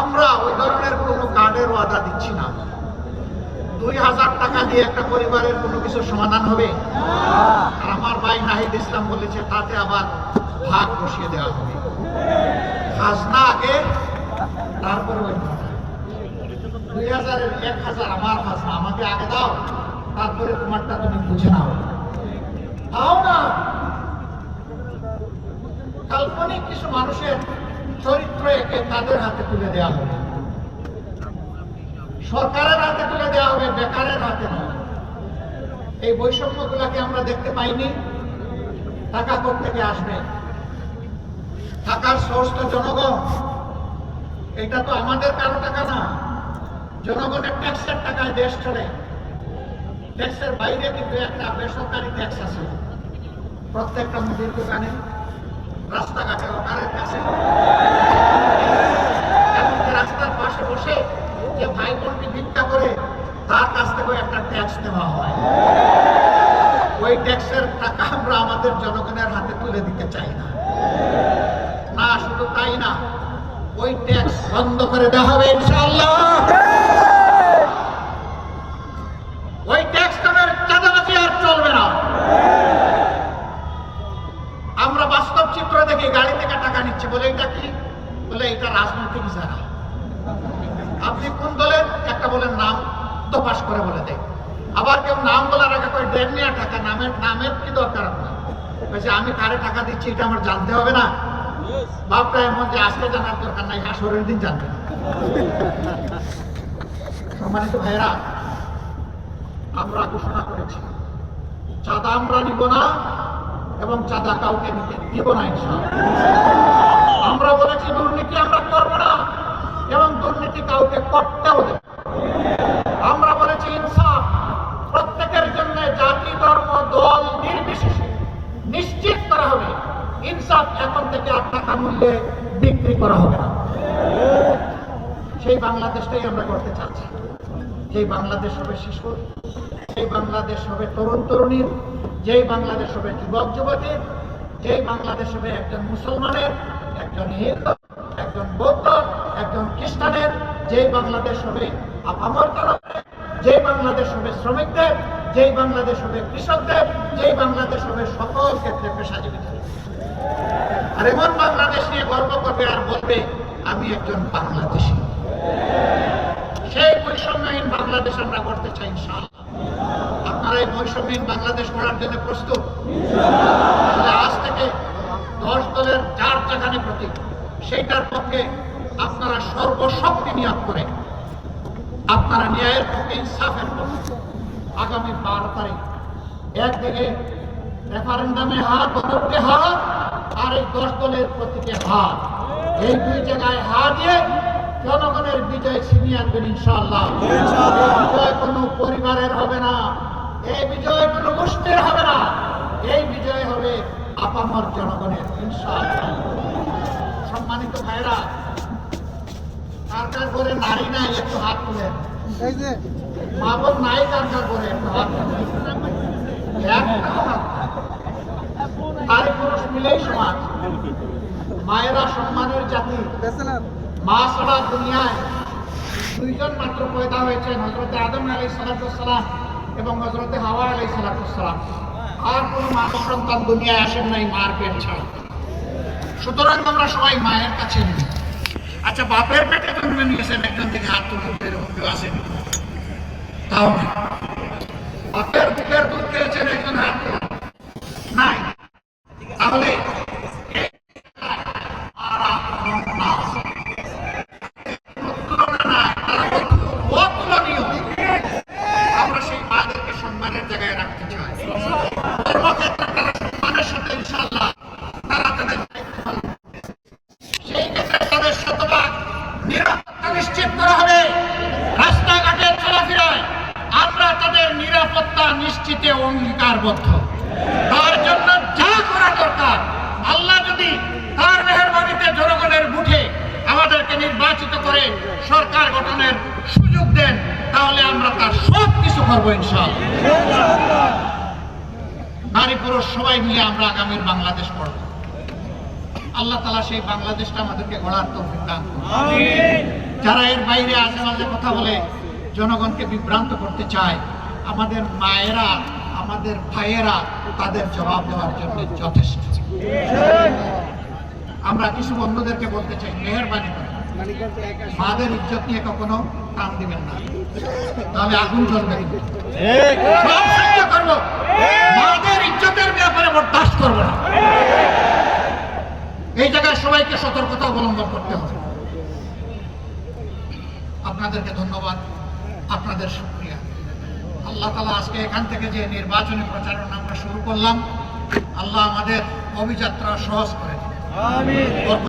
আমরা ওই ধরনের কোনো কার্ডের ওয়াদা দিচ্ছি না। দুই হাজার টাকা দিয়ে একটা পরিবারের কোনো কিছু সমাধান হবে? আর আমার ভাই নাহিদ ইসলাম বলেছে, তাতে আবার ভাগ বসিয়ে দেওয়া হবে। খাজনা আগে, তারপরে ওই দুই হাজারের এক হাজার আমার খাজনা, আমাকে আগে দাও, তারপরে তোমারটা তুমি বুঝে নাও। দাও না। কাল্পনিক কিছু মানুষের চরিত্র একে তাদের হাতে তুলে দেওয়া হবে। সরকারের হাতে তুলে দেওয়া হবে, বেকারের হাতে নয় এই বৈষম্যগুলোকে আমরা দেখতে পাইনি। টাকা থেকে আসবে? টাকার সোর্স তো জনগণ, এটা তো আমাদের কারও টাকা না। জনগণের ট্যাক্সের টাকায় দেশ চলে। ট্যাক্সের বাইরে কিন্তু একটা বেসরকারি ট্যাক্স আছে। প্রত্যেকটা মুদির দোকানে ওই ট্যাক্সের টাকা আমরা আমাদের জনগণের হাতে তুলে দিতে চাই না। না, শুধু তাই না, ওই ট্যাক্স বন্ধ করে দেওয়া হবে ইনশাআল্লাহ। ওই ট্যাক্স নামের চাঁদাবাজি আর চলবে না। আমরা বাস্তব চিত্র দেখি গাড়ি থেকে টাকা নিচ্ছে বলে এটা কি? বলে এটা রাজনৈতিক জায়গা আপনি কোন দলের? একটা বলেন নাম তো পাশ করে বলে দেয়। আবার কেউ নাম বলার আগে কই দেড় নেওয়া টাকা নামের নামের কি দরকার আপনার? বলছে আমি কারে টাকা দিচ্ছি এটা আমার জানতে হবে না। বাপটা এমন যে আজকে জানার দরকার নাই হাসরের দিন জানবে সম্মানিত ভাইরা আমরা ঘোষণা করেছি চাঁদা আমরা নিব না এবং চাঁদা কাউকে দিব না আমরা বলেছি, দুর্নীতি আমরা করব না এবং দুর্নীতি কাউকে করতেও দেব আমরা বলেছি, ইনসাফ প্রত্যেকের জন্য জাতি, ধর্ম, দল নির্বিশেষে নিশ্চিত করা হবে। ইনসাফ এখন থেকে আর টাকা মূল্যে বিক্রি করা হবে না। সেই বাংলাদেশটাই আমরা করতে চাচ্ছি। যেই বাংলাদেশ হবে শিশু, সেই বাংলাদেশ হবে তরুণ তরুণীর যেই বাংলাদেশ হবে যুবক যুবতীর যেই বাংলাদেশ হবে একজন মুসলমানের, একজন হিন্দু, একজন বৌদ্ধ, একজন খ্রিস্টানের, যেই বাংলাদেশ হবে আপামর তরফের যেই বাংলাদেশ হবে শ্রমিকদের, যেই বাংলাদেশ হবে কৃষকদের, যেই বাংলাদেশ হবে সকল ক্ষেত্রে পেশাজীবীদের আর এমন বাংলাদেশ নিয়ে গর্ব করবে আর বলবে, আমি একজন বাংলাদেশী। সেই বৈষম্যহীন বাংলাদেশ আমরা করতে চাই, ইনশাআল্লাহ। এই বৈষম্যহীন বাংলাদেশ করার জন্য প্রস্তুত। আজ থেকে দশ দলের যার যেখানে প্রতীক সেইটার পক্ষে আপনারা সর্বশক্তি নিয়োগ করে আপনারা ন্যায়ের পক্ষে ইনসাফের পক্ষে আগামী বারো তারিখ একদিকে রেফারেন্ডামে হাত গণভোটে হাত আর এই দশ দলের প্রতীকে হাত। এই দুই জায়গায় হাত দিয়ে জনগণের বিজয় ছিনিয়ে আনবেন বিজয় কোনো পরিবারের হবে না। এই বিজয় কোনো গোষ্ঠীর হবে না। এই বিজয় হবে আপামর জনগণের সম্মানিত ভাইরা কার কার নারী নাই একটু হাত তুলেন। এই যে। মা বোন নাই কার কার করে একটু হাত তুলেন। একটা হাত। নারী পুরুষ মিলেই সমাজ মায়েরা সম্মানের জাতি। মা ছাড়া দুনিয়ায় দুইজন মাত্র পয়দা হয়েছেন হজরতে আদম আলাই সালাতাম এবং হজরতে হাওয়া আলাই সালাতাম আর কোনো মা সন্তান দুনিয়ায় আসেন নাই, মার পেট ছাড়া। সুতরাং আমরা সবাই মায়ের কাছে নিই। আচ্ছা বাপের পেটে জন্মে নিয়েছেন একজন থেকে হাত তুলে আসেন তাও বাপের বুকের দুধ খেয়েছেন একজন হাত তুলে। নাই তাহলে এই আর আপনার না অতুলনীয়। আমরা সেই মাদেরকে সম্মানের জায়গায় রাখতে চাই কর্মক্ষেত্রে তারা সম্মানের সাথে ইনশাআল্লাহ তারা তাদের দায়িত্ব পালন করবে। সেই ক্ষেত্রে তাদের শতভাগ নিরাপত্তা নিশ্চিত করা হবে রাস্তাঘাটে চলাফেরায় আমরা তাদের নিরাপত্তা নিশ্চিতে অঙ্গীকারবদ্ধ তার জন্য যা করা দরকার আল্লাহ যদি তার মেহরবানিতে জনগণের মুঠে আমাদেরকে নির্বাচিত করে সরকার গঠনের সুযোগ দেন তাহলে আমরা তার সব কিছু করব ইনশাআল্লাহ। নারী পুরুষ সবাই মিলে আমরা আগামীর বাংলাদেশ করব আল্লাহ তালা সেই বাংলাদেশটা আমাদেরকে গড়ার তৌফিক দান যারা এর বাইরে আজে বাজে কথা বলে জনগণকে বিভ্রান্ত করতে চায় আমাদের মায়েরা আমাদের ভাইয়েরা তাদের জবাব দেওয়ার জন্য যথেষ্ট। আমরা কিছু বন্ধুদেরকে বলতে চাই মেহরবানি করে মাদের ইজ্জত নিয়ে কখনো কাম দিবেন না। তাহলে আগুন জ্বলবে করব। মাদের ইজ্জতের ব্যাপারে বরদাস্ত করব না। এই জায়গায় সবাইকে সতর্কতা অবলম্বন করতে হবে। আপনাদেরকে ধন্যবাদ। আপনাদের শুক্রিয়া। আল্লাহ তালা আজকে এখান থেকে যে নির্বাচনী প্রচারণা আমরা শুরু করলাম আল্লাহ আমাদের অভিযাত্রা সহজ করে দিন